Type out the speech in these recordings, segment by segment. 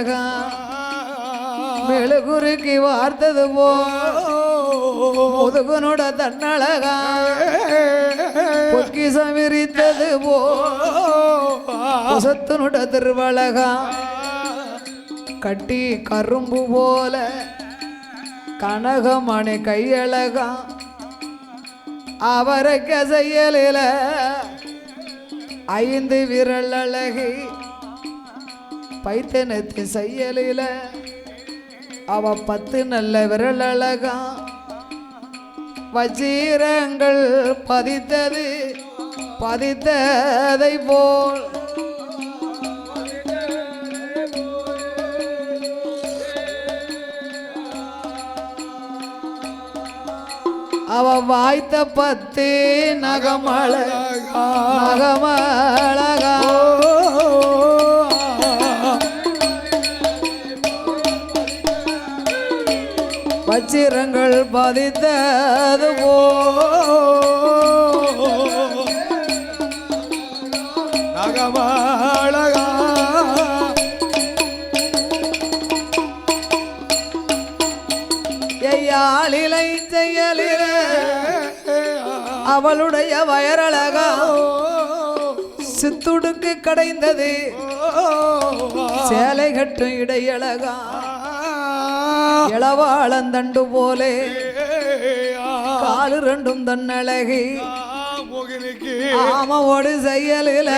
கையழகா மெழுகுருக்கி வார்த்தது போ. முதுகுனோட தன்னழகா பொக்கி சமிரித்தது போ. புசத்தினுட திருவழகா கட்டி கரும்பு போல கனகமணி கையழகா அவரை கசையலில ஐந்து விரல் அழகி பைத்தனத்து செய்யலில அவ பத்து நல்ல விரல் அழகா. வஜீரங்கள் பதித்தது பதித்ததை போல். அவ வாய்த்த பத்து நகமழ நகமழகா. சிரங்கள் பதித்தது போ. நகமாளகா ஐயாளிலை செயலில அவளுடைய வயரழகா. சித்துடுக்கு கடைந்தது. சேலை கட்டும் இடையழகா. இளவாளந்தண்டு போலே காலு ரெண்டும் தன்னழகி ஆமவோடு செய்யலில.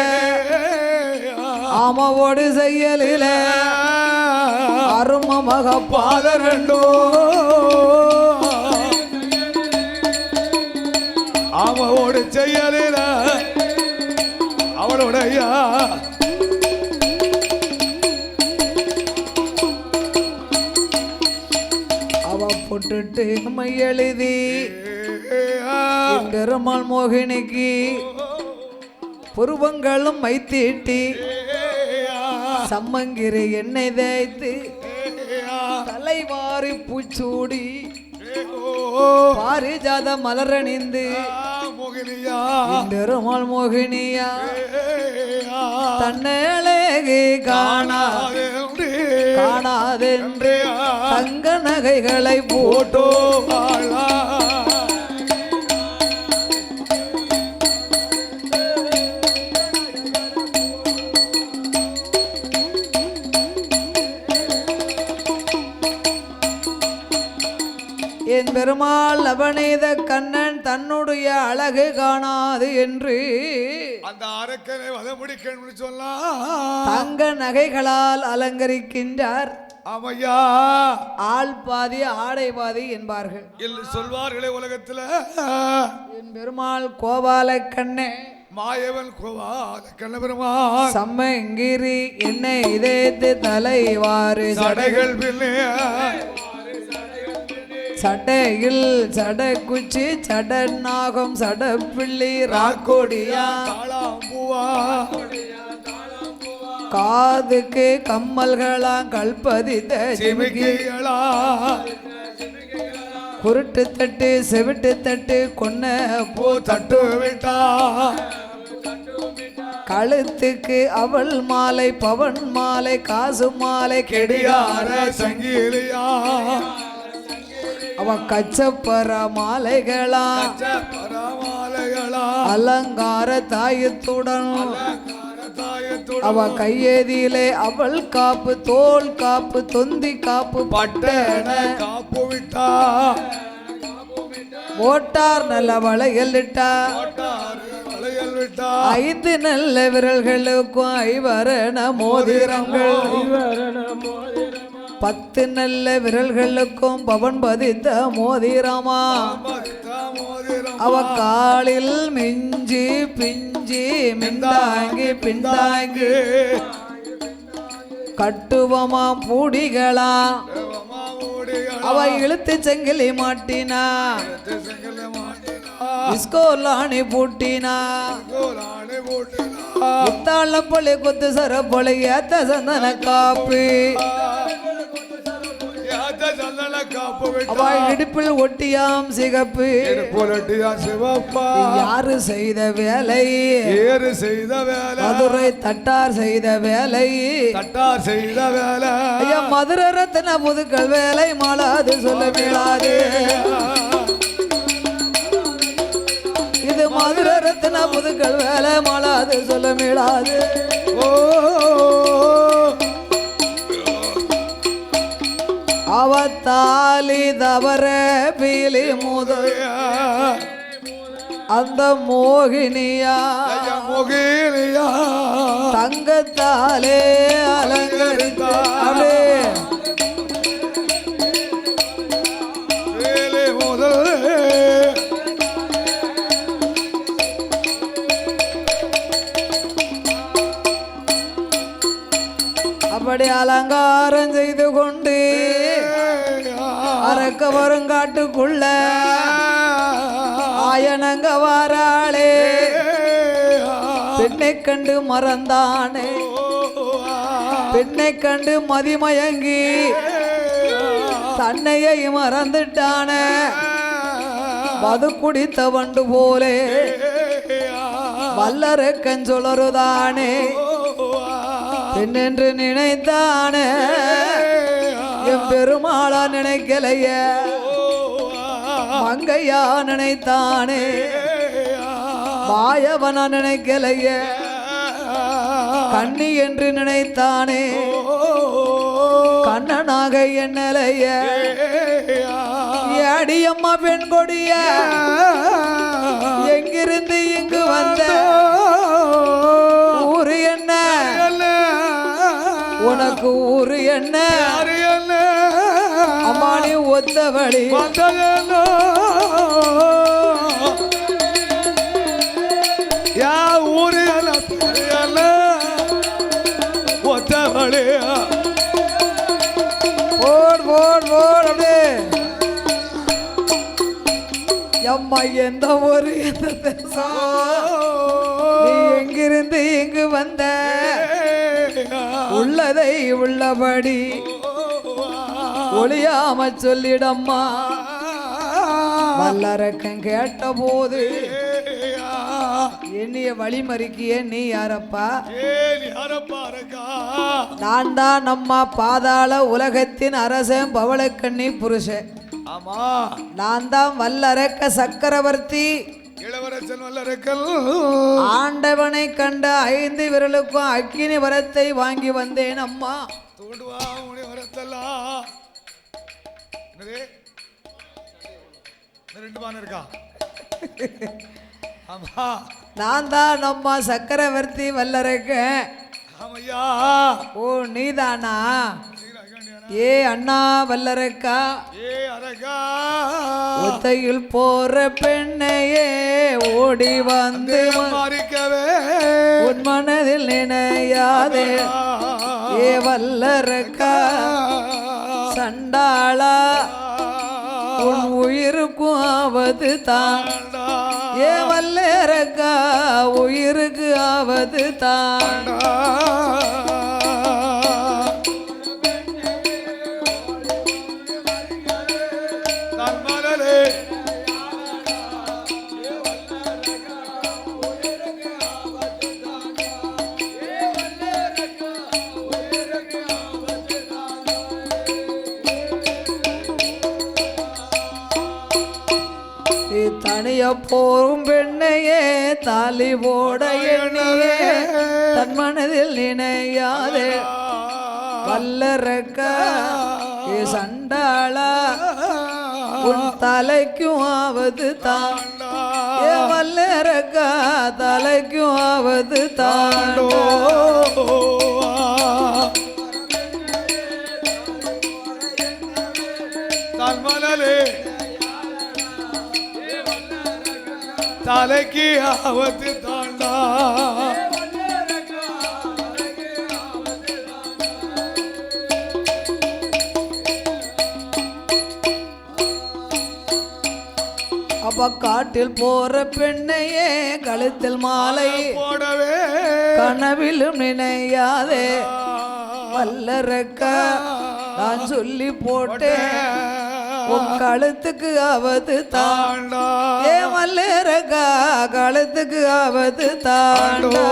ஆமவோடு செய்யலில. அரும மகப்பாத ரெண்டோ அவனோடு செய்யலில. அவளுடைய பொட்டுட்டு மையெழுதி பெருமாள் மோகினிக்கு புருவங்களும் மைத்தீட்டி சம்மங்கிரி எண்ணெய் தேய்த்து தலைவாரி பூச்சூடி. பாரிஜாத மலரணிந்து. மோகினியா. பெருமாள் மோகினியா. தன்னழகி காணா காணாதென்று தங்க நகைகளை போட்டோ என் பெருமாள் அவனீத கண்ணன் தன்னுடைய அழகு காணாது என்று அந்த அரக்கனை வத முடிக்கணும்னு சொன்னா தங்க நகைகளால் அலங்கரிக்கின்றார். ஆமையா? ஆள் பாதி ஆடை பாதி என்பார்கள். இல்லை சொல்வார்களே உலகத்துல. என் பெருமாள் கோபால கண்ணே மாயவன் கோவா கண்ணபெருமா சம்மங்கிரி என்னை இதேத்து தலைவாறு சடைகள். பின்னே. சடையில் சடக்குச்சி சடநாகம் சடப்பிள்ளி ராக்கோடியா? காதுக்கு கம்மல்களாம் கல்பதித்த சிமிக்கி சிமிக்கிகளா குருட்டு தட்டு செவிட்டு தட்டு கொன்ன பூ தட்டு விட்டா? கழுத்துக்கு அவள் மாலை பவன் மாலை காசு மாலை கெடியார யார சங்கீலியா? அவ கச்சப்பற மாலைகளா? அலங்கார தாயத்துடன். அவ கையேதியிலே அவள் காப்பு தோல் காப்பு தொந்தி காப்பு பட்டன. காப்பு விட்டா. ஓட்டார் நல்ல வளையல் விட்டா. ஐந்து நல்ல விரல்களுக்கும் ஐவரண மோதிரங்கள். பத்து நல்ல விரல்களுக்கும் பவன் பதித்த மோதிரமா? அவ காலில் மிஞ்சி பிஞ்சி மிந்தாங்கி பிந்தாங்கி கட்டுவமா பூடிகளா அவ இழுத்து செங்கிலி மாட்டினா? செங்கல இஸ்கோலாணி பூட்டினா? புத்தாள போட்டினா பொழி கொத்து சர பொழி ஏத்த சந்தன காப்பி. சந்தன காப்பு விட்டா. அவ இடுப்பில் ஒட்டியாம் சிகப்பு. போலட்டியா சிவப்பா. யாரு செய்த வேலை? ஏறு செய்த வேலை. மதுரை தட்டார் செய்த வேலை. தட்டார் செய்த வேலை. மதுர ரத்ன புதுக்கள் வேலை. மாளாது சொல்ல மீளாது இது மதுர ரத்ன புதுக்கள் வேலை. மாளாது சொல்ல மீளாது ஓ அவத்தாலி தவற பீலி முதல். அந்த மோகினியா? முகிலியா தங்கத்தாலே அலங்கரித்த. அப்படியே வேலை முதல். அப்படி அலங்காரம் வருங்காட்டுக்குள்ள ஆயனங்க வாராளே. பெண்ணை கண்டு மறந்தானே. பெண்ணை கண்டு மதிமயங்கி. தன்னையை மறந்துட்டானே. மது குடித்த வண்டு போலே. வல்லரக்கன் சுழறுதானே பெண்ணென்று நினைத்தானே. என் பெருமாளா நினைக்கலையே. மங்கையா நினைத்தானே? மாயவனா நினைக்கலைய? கண்ணி என்று நினைத்தானே? கண்ணனாக எண்ணலைய அடியம்மா பெண் கொடிய எங்கிருந்து இங்கு வந்த? ஊரு என்ன? உனக்கு ஊரு என்ன? அம்மா நீ அம்மா எந்த ஒரு எந்த தேசம் நீ எங்கிருந்து இங்கு வந்த? உள்ளதை உள்ளபடி ஒளியாம சொல்லிடம்மா. வல்லரக்கன் கேட்ட போது என்னைய வழிமறிக்கிய நீ யாரப்பா? நான் தான் நம்ம பாதாள உலகத்தின் அரசன் பவளக்கண்ணி புருஷன். ஆமா. நான் தான் வல்லரக்க சக்கரவர்த்தி. இளவரசன் வல்லரக்கல் ஆண்டவனை கண்ட ஐந்து விரலுக்கும் அக்கினி வரத்தை வாங்கி வந்தேன் அம்மா. தூண்டுவா முனி வரத்தல்லா. என்னது? இந்த ரெண்டு பானை இருக்கா? ஆமா. நான் தான் நம்ம சக்கரவர்த்தி வல்லரக்க ஆமையா. ஓ நீதானா? ஏ அண்ணா வல்லரக்கா ஏ அரகா ஒத்தையில் போற பெண்ணையே ஓடி வந்து மாறிக்கவே. உன் மனதில் நினையாதே. ஏ வல்லரக்கா சண்டாளா உன் உயிருக்கும் ஆவது தான் ஏ வல்லரக்கா உயிருக்கு ஆவது தான் அணிய போரும் பெண்ணையே தாலி போட எண்ணியே தன் மனதில் நினையாதே. வல்லறக்க சண்டாளா உன் தலைக்கும் ஆவது தான். வல்லறக்கா தலைக்கும் ஆவது தாண்டோ தலைக்கு ஆபத்து தாண்டா. அப்ப காட்டில் போற பெண்ணையே கழுத்தில் மாலை போடவே கனவிலும் நினையாதே. வல்லரக்கா நான் சொல்லி போட்டேன். கழுத்துக்கு ஆவது தாண்டா. ஏ மல்லேரகா கழுத்துக்கு ஆவது தாண்டா.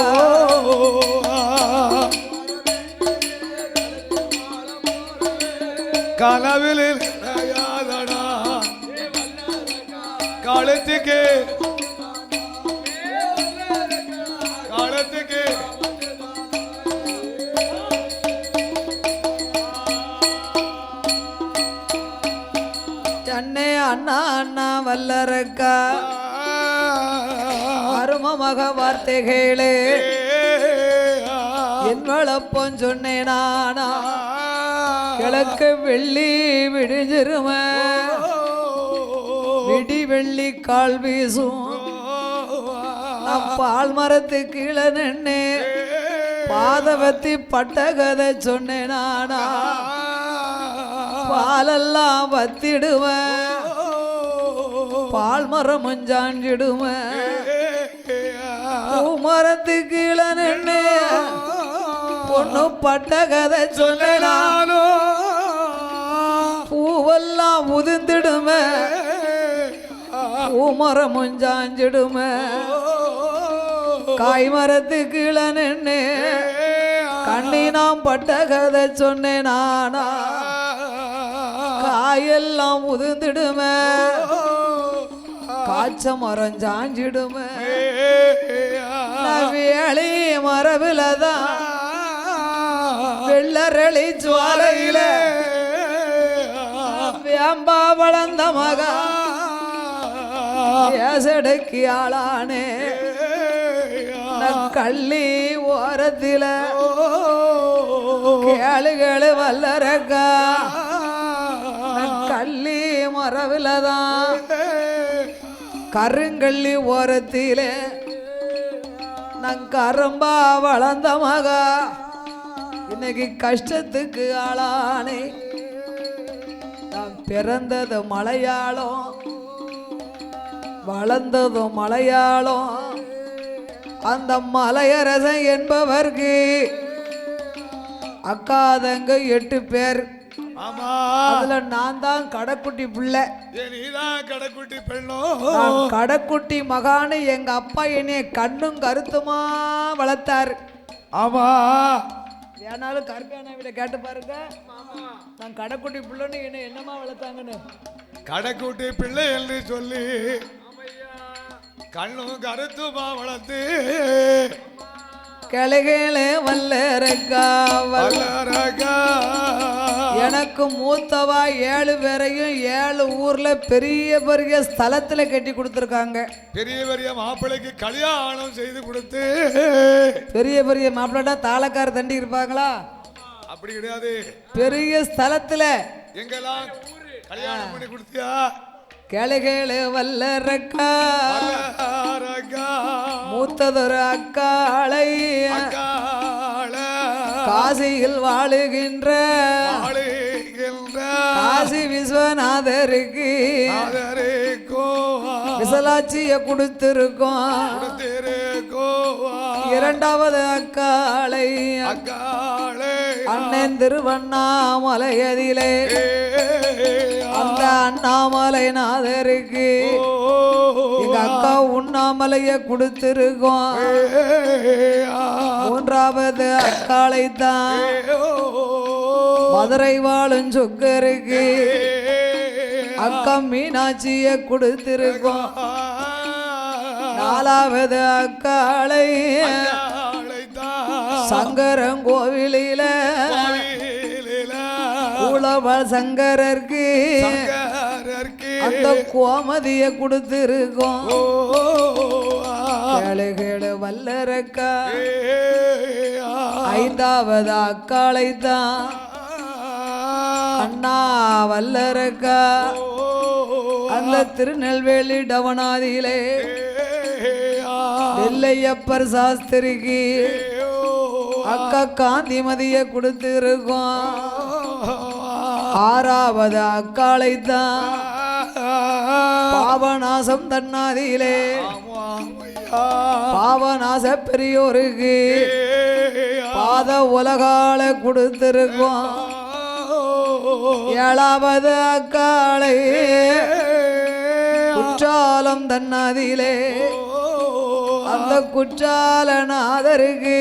கனவில் கழுத்துக்கு வல்லரக்கா அருமமக வார்த்தை வார்த்தைகளே. என் சொன்னேன் நானா கிழக்கு வெள்ளி விடிஞ்சிரும. விடி வெள்ளி கால் வீசும். நான் பால் மரத்து கீழே நின்று பாதவத்தி பட்ட கதை சொன்னேன் நானா பாலெல்லாம் வத்திடுவேன். பால் மரம் முஞ்சாஞ்சிடுவேன் பூமரத்து கீழே நின்று பொண்ணு பட்ட கதை சொன்னா பூவெல்லாம் உதிர்ந்திடுமே. பூமரம் முஞ்சாஞ்சிடுமே காய் மரத்து கீழே நின்று கண்ணினாம் பட்ட கதை சொன்னேன் நானா காயெல்லாம் உதிர்ந்திடுமே. காய்ச்ச மரம் சாஞ்சிடுமே நான் வேளி மரபில தான் வெள்ளரளி ஜுவாலையில. வேம்பா வளர்ந்த மகா. ஏசடைக்கு ஆளானே. கள்ளி ஓரத்தில. கேளுகளு வல்லரக்கா. கள்ளி மரபில தான் கருங்கள்ளி ஓரத்திலே நான் வளர்ந்த மகா. இன்னைக்கு கஷ்டத்துக்கு ஆளானே. நான் பிறந்தது மலையாளம் வளர்ந்ததும் மலையாளம். அந்த மலையரசன் என்பவர்க்கு அக்கா தங்க எட்டு பேர் அதுல நான் தான் கடைக்குட்டி பிள்ளை. கடைக்குட்டி பெண்ணோ? கடைக்குட்டி மகான்னு எங்க அப்பா என்னைய கண்ணும் கருத்துமா வளர்த்தாரு. ஆமா. வேணாலும் கருப்பியான விட கேட்டு பாருங்க. நான் கடைக்குட்டி பிள்ளைன்னு என்ன என்னமா வளர்த்தாங்கன்னு. கடைக்குட்டி பிள்ளை என்று சொல்லி கண்ணும் கருத்துமா வளர்த்து கிளைகளே வல்லரக்கா வல்ல வல்லரகா. எனக்கு மூத்தவா ஏழு பேரையும் ஏழு ஊர்ல பெரிய பெரிய ஸ்தலத்துல கட்டி கொடுத்துருக்காங்க. பெரிய பெரிய மாப்பிள்ளைக்கு கல்யாணம் செய்து கொடுத்து. பெரிய பெரிய மாப்பிள்ளா தாளக்கார தண்டி இருப்பாங்களா? அப்படி கிடையாது. பெரிய ஸ்தலத்துல. எங்கெல்லாம் கல்யாணம் பண்ணி கொடுத்தியா? கிளைகளே வல்லரகா. மூத்ததொரு அக்காளை. காசியில் வாழுகின்ற. காசி விஸ்வநாதருக்கு. விசலாட்சிய கொடுத்திருக்கோம். கொடுத்திருக்கோ இரண்டாவது அக்காளை. அக்காளே. அண்ணன் திருவண்ணாமலையதிலே. அந்த அண்ணாமலை நாதருக்கு எங்க அக்கா உண்ணாமலைய கொடுத்திருக்கோம். மூன்றாவது அக்காளை தான் மதுரை வாழும் சொக்கருக்கு அக்கா மீனாட்சிய கொடுத்திருக்கோம். நாலாவது அக்காளை சங்கரன் கோவிலில உழவ சங்கரருக்கு அந்த கோமதிய கொடுத்திருக்கோம். கேளு வல்லரக்கா. ஐந்தாவது அக்காளை தான் அண்ணா வல்லரக்கா. அந்த திருநெல்வேலி டவனாதியிலே வெள்ளையப்பர் சாஸ்திரிக்கு அக்கா காந்திமதிய கொடுத்துருக்கோம். ஆறாவது அக்காலை தான் பாவநாசம் தன்னாதியிலே. பாவநாச பெரியோருக்கு பாத உலகால கொடுத்திருக்கோம். ஏழாவது அக்காலை குற்றாலம் தன்னாதியிலே. அந்த குற்றாலநாதருக்கு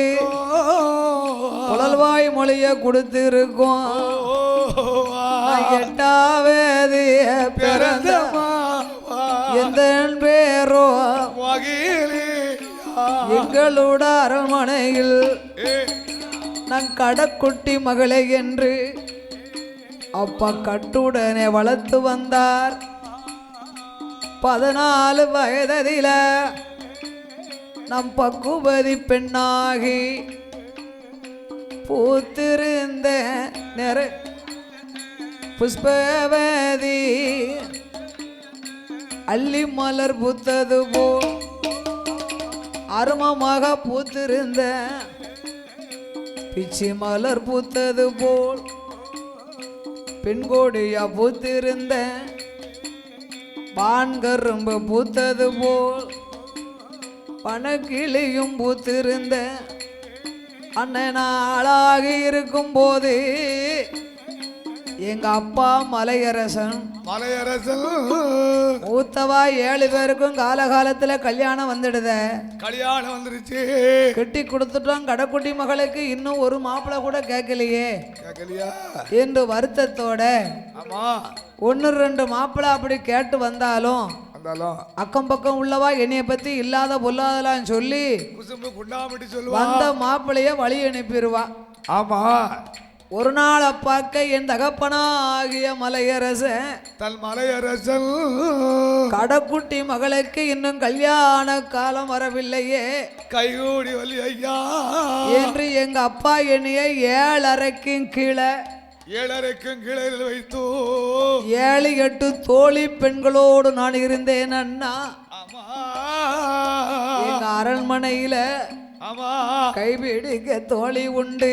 குழல்வாய் மொழிய கொடுத்திருக்கோம். எட்டாவது பிறந்த பிறந்த மாவா. எந்த பேரோ. எங்களோட அரண்மனையில் நான் கடக்குட்டி மகளே என்று அப்பா கட்டுடனே வளர்த்து வந்தார். பதினாலு வயதில நம் பக்குவதி பெண்ணாகி பூத்திருந்த நிற புஷ்பவதி அள்ளி மலர் பூத்தது போல் அருமமாக பூத்திருந்த பிச்சி மலர் பூத்தது போல் பெண்கோடியா பூத்திருந்த பான்கரும்பு பூத்தது போல் பணக்கிளியும் பூத்திருந்த அண்ணனாளாகி இருக்கும்போது எங்க அப்பா மலையரசன் மலையரசன். மூத்தவா ஏழு பேருக்கும் காலகாலத்துல கல்யாணம் வந்துடுத. கல்யாணம் வந்துருச்சு. கட்டி கொடுத்துட்டோம் கடைக்குட்டி மகளுக்கு இன்னும் ஒரு மாப்பிள்ளை கூட கேட்கலையே கேட்கலையா என்று வருத்தத்தோட ஒன்று ரெண்டு மாப்பிள்ளை அப்படி கேட்டு வந்தாலும் அக்கம் பக்கம் உள்ளவா என்னைய பத்தி இல்லாத பொல்லாதலாம் சொல்லி குசும்பு குண்டாமட்டி சொல்லுவா. வந்த மாப்பிள்ளைய வழி அனுப்பிடுவா ஆமா. ஒரு நாள் பார்க்க என் தகப்பனாகிய மலையரசன் தன் மலையரசன் கடைக்குட்டி மகளுக்கு இன்னும் கல்யாண காலம் வரவில்லையே. கைகூடி வலி ஐயா. என்று எங்க அப்பா என்னைய ஏழரைக்கும் கீழே ஏழரைக்கும் கீழே வைத்து ஏழு எட்டு தோழி பெண்களோடு நான் இருந்தேன் அண்ணா. எங்க அரண்மனையில கைபிடிக்க தோழி உண்டு.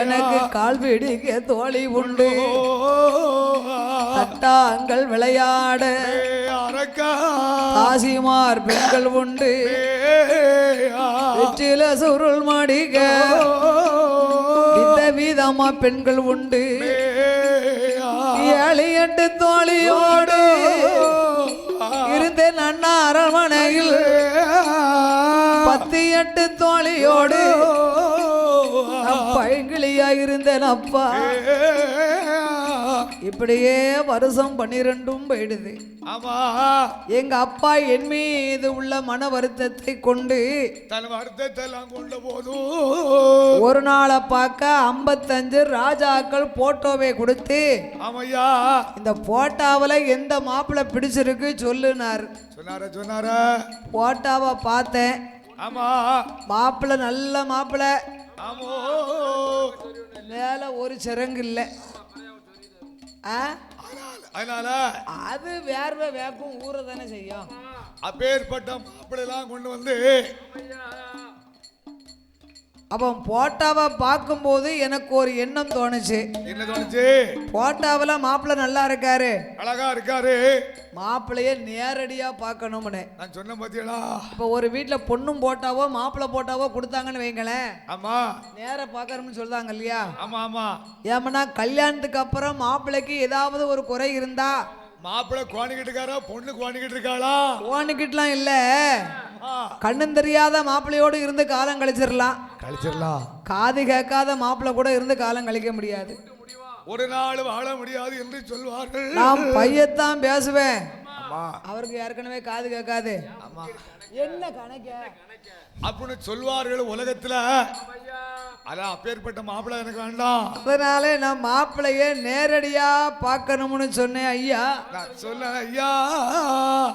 எனக்கு கால் பிடிக்க தோழி உண்டு. தட்டாங்கள் விளையாட தாசிமார் பெண்கள் உண்டு. வெற்றில சுருள் மடிக்க விதமா பெண்கள் உண்டு. ஏழு எட்டு தோழியோடு இருந்தேன் அண்ணா அரண்மனையில். பத்து எட்டு தோழியோடு பைங்கிளியா இருந்தேன் அப்பா. இப்படியே வருஷம் பன்னிரெண்டும் போயிடுது. ஆமா. எங்க அப்பா என் மீது உள்ள மன வருத்தத்தை கொண்டு தன் வருத்தத்தை எல்லாம் கொண்ட போதும் ஒரு நாளை பார்க்க ஐம்பத்தஞ்சு ராஜாக்கள் போட்டோவை கொடுத்து ஆமையா. இந்த போட்டாவில் எந்த மாப்பிள்ளை பிடிச்சிருக்கு சொல்லுனார். சொன்னார சொன்னார? போட்டாவை பார்த்தேன். ஆமா. மாப்பிள்ளை நல்ல மாப்பிள்ளை. ஆமோ. மேலே ஒரு சிறங்கு இல்லை. அதனால அது வேர்வை வேக்கும் ஊற தானே செய்யும். அப்பேற்பட்ட மாப்பிள்ளைலாம் கொண்டு வந்து அப்போ போட்டாவை பார்க்கும்போது எனக்கு ஒரு எண்ணம் தோணுச்சு. என்ன தோணுச்சு? போட்டாவில் மாப்பிள்ளை நல்லா இருக்காரு. அழகா இருக்காரு. மாப்பிள்ளைய நேரடியாக பார்க்கணும்னு. நான் சொன்ன பாத்தியடா இப்போ ஒரு வீட்டில் பொண்ணும் போட்டாவோ மாப்பிள்ளை போட்டாவோ கொடுத்தாங்கன்னு வைங்களேன். ஆமா. நேராக பார்க்கணும்னு சொல்றாங்க இல்லையா? ஆமா ஆமா. ஏமனா கல்யாணத்துக்கு அப்புறம் மாப்பிள்ளைக்கு ஏதாவது ஒரு குறை இருந்தா? மாப்பிள்ளை குவாணிக்கிட்டு இருக்காரா? பொண்ணு குவாணிக்கிட்டு இருக்காளா? ஓனுக்கிட்டலாம் இல்லை. கண்ணும் தெரியாத மாப்பிள்ளையோடு இருந்து காலம் கழிச்சிடலாம். கழிச்சிடலாம் காது கேட்காத மாப்பிள்ளை கூட இருந்து காலம் கழிக்க முடியாது. ஒரு நாள் வாழ முடியாது என்று சொல்வார்கள். நான் பையத்தான் பேசுவேன். அவருக்கு ஏற்கனவே காது கேட்காது. ஆமா என்ன கணக்க? அப்படின்னு சொல்வார்கள் உலகத்துல. அதான் அப்பேற்பட்ட மாப்பிள்ளை எனக்கு வேண்டாம். அதனாலே நான் மாப்பிள்ளைய நேரடியா பார்க்கணும்னு சொன்னேன் ஐயா. நான் சொல்ல ஐயா.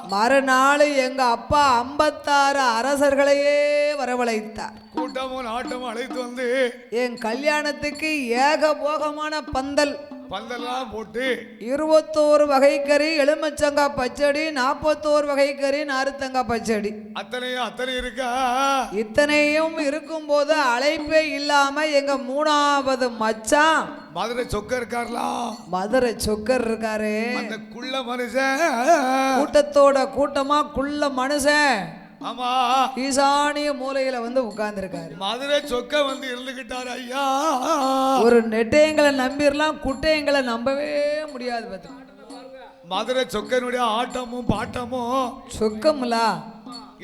மறுநாள் எங்க அப்பா ஐம்பத்தாறு அரசர்களையே வரவழைத்தார். கூட்டமும் நாட்டமும் அழைத்து வந்து என் கல்யாணத்துக்கு ஏகபோகமான பந்தல். பந்தெல்லாம் போட்டு இருபத்தோரு வகை கறி எலுமிச்சங்காய் பச்சடி நாற்பத்தோரு வகை கறி நார்த்தங்காய் பச்சடி. அத்தனையும் அத்தனை இருக்கா? இத்தனையும் இருக்கும்போது அழைப்பே இல்லாம எங்க மூணாவது மச்சான் மதுரை சொக்க இருக்கார்லாம் மதுரை சொக்கர் இருக்காரு. அந்த குள்ள மனுஷன். கூட்டத்தோட கூட்டமா குள்ள மனுஷன். ஆமா. ஈசானிய மூலையில வந்து உட்கார்ந்துருக்காரு. மதுரை சொக்க வந்து இருந்துகிட்டாரு ஐயா. ஒரு நெட்டையங்களை நம்பிடலாம் குட்டையங்களை நம்பவே முடியாது பார்த்து. மதுரை சொக்கனுடைய ஆட்டமும் பாட்டமும். சொக்கம்லா?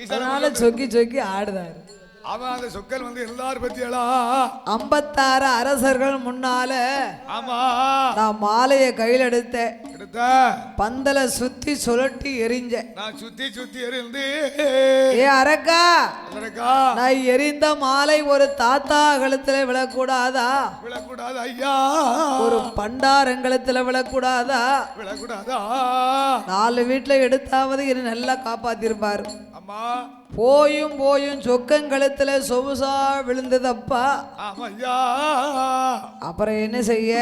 அதனால சொக்கி சொக்கி ஆடுதாரு. அவன் அந்த சொக்கன் வந்து இருந்தார் பத்தியலா ஐம்பத்தாறு அரசர்கள் முன்னால ஆமா. நான் மாலையை கையில் எடுத்தேன். எடுத்த. பந்தலை சுத்தி சுழட்டி எரிஞ்சேன் நான் சுத்தி சுத்தி எறிந்து. ஏ அரக்கா அதற்கா நான் எரிந்த மாலை ஒரு தாத்தா கழுத்துல விழக்கூடாதா? விழக்கூடாது ஐயா? ஒரு பண்டாரங்கலத்துல விழக்கூடாதா? விழக்கூடாதா? நாலு வீட்டுல எடுத்தாவது என்ன நல்லா காப்பாத்திருப்பாரு. அம்மா. போயும் போயும் சொக்கங்கழுத்துல சொகுசா விழுந்ததப்பா. அப்புறம் என்ன செய்ய?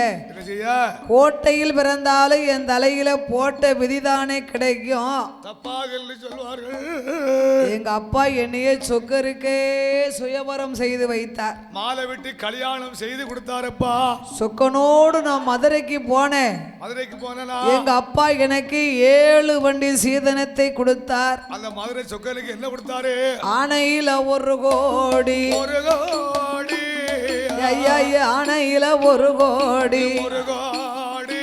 கோட்டையில் பிறந்தாலும் என் தலையில போட்ட விதிதானே கிடைக்கும். எங்க அப்பா என்னையே சொக்கருக்கே சுயவரம் செய்து வைத்தார். மாலை விட்டு கல்யாணம் செய்து கொடுத்தாரப்பா. சொக்கனோடு நான் மதுரைக்கு போனேன். மதுரைக்கு போனா எங்க அப்பா எனக்கு ஏழு வண்டி சீதனத்தை கொடுத்தார். அந்த மதுரை சொக்கனுக்கு என்ன கொடுத்தாரு? ஆனையில ஒரு கோடி ஒரு கோடி ஐயா ஆனையில ஒரு கோடி ஒரு கோடி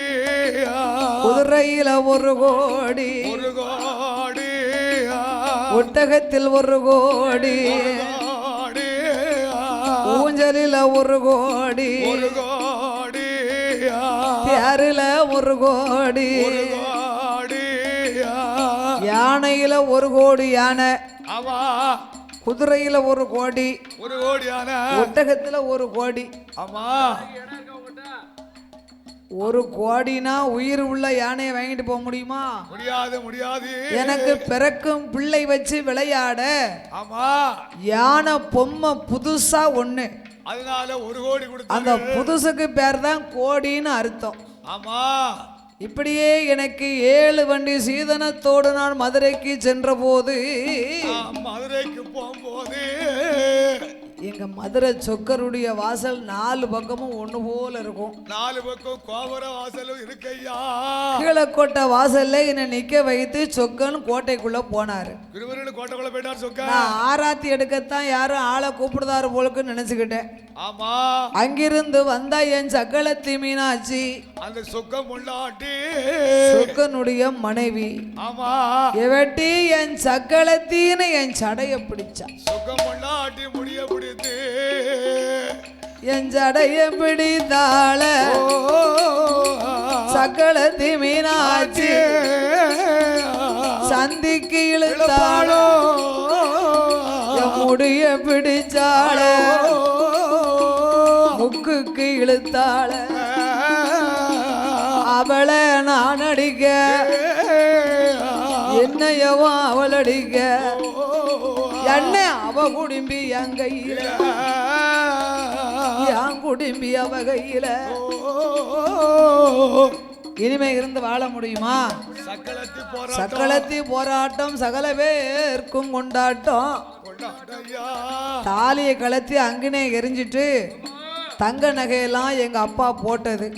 குதிரையில ஒரு கோடி ஒரு கோடி ஒட்டகத்தில் ஒரு கோடி ஊஞ்சலில ஒரு கோடி ஒரு கோடி தேருல ஒரு கோடி ஒரு கோடி யானையில ஒரு கோடி யானை ஆமா குதிரையில ஒரு கோடி ஒரு கோடியான. ஒட்டகத்துல ஒரு கோடி. ஆமா. ஒரு கோடினா உயிர் உள்ள யானையை வாங்கிட்டு போக முடியுமா? முடியாது முடியாது. எனக்கு பிறக்கும் பிள்ளை வச்சு விளையாட. ஆமா. யானை பொம்மை புதுசா ஒண்ணு. அதனால ஒரு கோடி கொடுத்தாரு. அந்த புதுசுக்கு பேர் தான் கோடின்னு அர்த்தம். ஆமா. இப்படியே எனக்கு ஏழு வண்டி சீதனத்தோடு நான் மதுரைக்கு சென்றபோது நான் மதுரைக்கு போகும்போது எங்க மதுரை சொக்கருடைய வாசல் நாலு பக்கமும் ஒண்ணு போல இருக்கும். நாலு பக்கம் கோபுர வாசலும் இருக்கையா கீழக்கோட்டை வாசல்ல என்னை நிக்க வைத்து சொக்கன் கோட்டைக்குள்ள போனாரு. கோட்டைக்குள்ள போயிட்டார் சொக்க நான் ஆராத்தி எடுக்கத்தான் யாரும் ஆளை கூப்பிடுதாரு போலுக்குன்னு நினைச்சுக்கிட்டேன். ஆமா. அங்கிருந்து வந்தா என் சக்களத்தி மீனாட்சி அந்த சொக்கம் முன்னாட்டி சொக்கனுடைய மனைவி. ஆமா. எவட்டி என் சக்களத்தின்னு என் சடைய பிடிச்சா. சொக்கம் முன்னாட்டி முடிய பிடித்து என் பிடித்தாள. சக்களத்தி மீனாட்சி சந்திக்கு இழுத்தாளோ. முடிய பிடிச்சாளோ. முக்குக்கு இழுத்தாள. அவளை நான் அடிக்க. என்னையவோ அவள் அடிக்க. என்ன அவ குடும்பி என் கையில என் குடும்பி அவ கையில. இனிமே இருந்து வாழ முடியுமா? சக்களத்தி போராட்டம். சகல பேர்க்கும் கொண்டாட்டம். தாலியை கலத்தி அங்கனே எரிஞ்சிட்டு தங்க நகையெல்லாம் எங்க அப்பா போட்டது.